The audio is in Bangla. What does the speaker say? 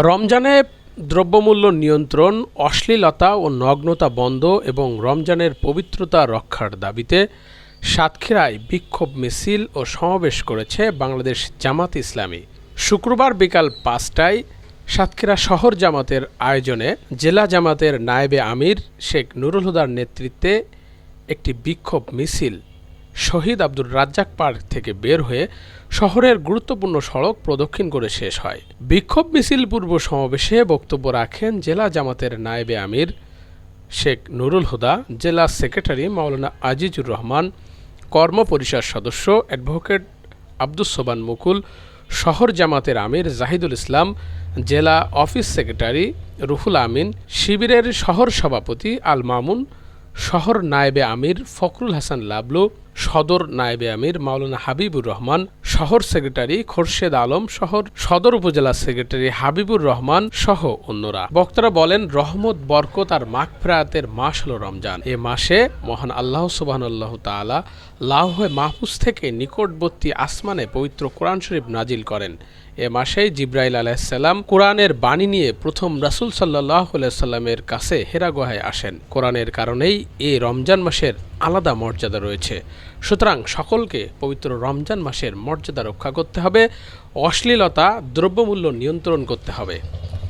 রমজানে দ্রব্যমূল্য নিয়ন্ত্রণ, অশ্লীলতা ও নগ্নতা বন্ধ এবং রমজানের পবিত্রতা রক্ষার দাবিতে সাতক্ষীরায় বিক্ষোভ মিছিল ও সমাবেশ করেছে বাংলাদেশ জামাত ইসলামী। শুক্রবার বিকাল পাঁচটায় সাতক্ষীরা শহর জামাতের আয়োজনে জেলা জামাতের নায়েবে আমির শেখ নুরুল হুদার নেতৃত্বে একটি বিক্ষোভ মিছিল শহীদ আব্দুর রাজ্জাক পার্ক থেকে বের হয়ে শহরের গুরুত্বপূর্ণ সড়ক প্রদক্ষিণ করে শেষ হয়। বিক্ষোভ মিছিল পূর্ব সমাবেশে বক্তব্য রাখেন জেলা জামাতের নায়েবে আমির, শেখ নুরুল হুদা, জেলা সেক্রেটারি মাওলানা আজিজুর রহমান, কর্ম পরিষদ সদস্য অ্যাডভোকেট আব্দুস সোবান মুকুল, শহর জামাতের আমির জাহিদুল ইসলাম, জেলা অফিস সেক্রেটারি রুহুল আমিন, শিবিরের শহর সভাপতি আল মামুন শহর নায়েবে আমির ফখরুল হাসান লাবলু সদর নায়েবে আমির মাওলানা হাবিবুর রহমান শহর সেক্রেটারি খোরশেদ আলম, শহর সদর উপজেলা সেক্রেটারি হাবিবুর রহমান সহ অন্যরা। বক্তারা বলেন, রহমত, বরকত আর মাগফিরাতের মাস হল রমজান। এ মাসে মহান আল্লাহ সুবহানাল্লাহু তাআলা লাউহে মাহফুজ থেকে নিকটবর্তী আসমানে পবিত্র কোরআন শরীফ নাজিল করেন। এ মাসেই জিব্রাইল আলাইসাল্লাম কোরআনের বাণী নিয়ে প্রথম রাসূল সাল্লাহ সাল্লামের কাছে হেরা গুহায় আসেন। কোরআনের কারণেই এই রমজান মাসের আলাদা মর্যাদা রয়েছে। সুতরাং সকলকে পবিত্র রমজান মাসের মর্যাদা রক্ষা করতে হবে। অশ্লীলতা দ্রব্যমূল্য নিয়ন্ত্রণ করতে হবে।